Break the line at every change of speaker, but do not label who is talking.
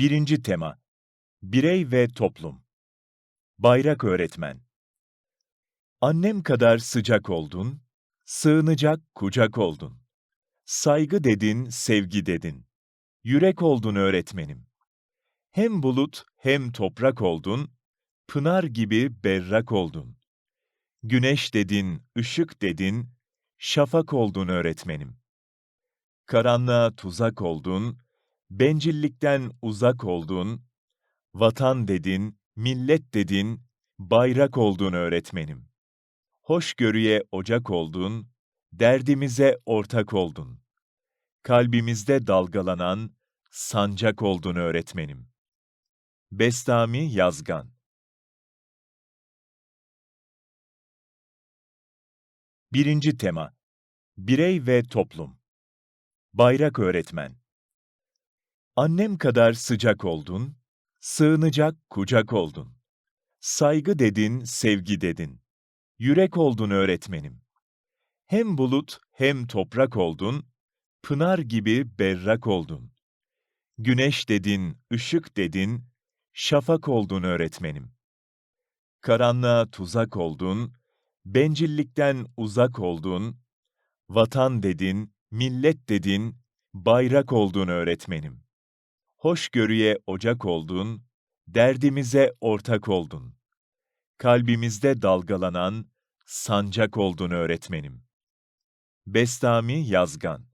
Birinci tema Birey ve Toplum Bayrak Öğretmen Annem kadar sıcak oldun, sığınacak kucak oldun. Saygı dedin, sevgi dedin. Yürek oldun öğretmenim. Hem bulut hem toprak oldun, pınar gibi berrak oldun. Güneş dedin, ışık dedin, şafak oldun öğretmenim. Karanlığa tuzak oldun, bencillikten uzak oldun, vatan dedin, millet dedin, bayrak oldun öğretmenim. Hoşgörüye ocak oldun, derdimize ortak oldun. Kalbimizde dalgalanan sancak oldun öğretmenim. Bestami Yazgan Birinci tema Birey ve Toplum Bayrak Öğretmen Annem kadar sıcak oldun, sığınacak kucak oldun. Saygı dedin, sevgi dedin. Yürek oldun öğretmenim. Hem bulut hem toprak oldun, pınar gibi berrak oldun. Güneş dedin, ışık dedin, şafak oldun öğretmenim. Karanlığa tuzak oldun, bencillikten uzak oldun, vatan dedin, millet dedin, bayrak oldun öğretmenim. Hoşgörüye ocak oldun, derdimize ortak oldun. Kalbimizde dalgalanan sancak oldun öğretmenim. Bestami Yazgan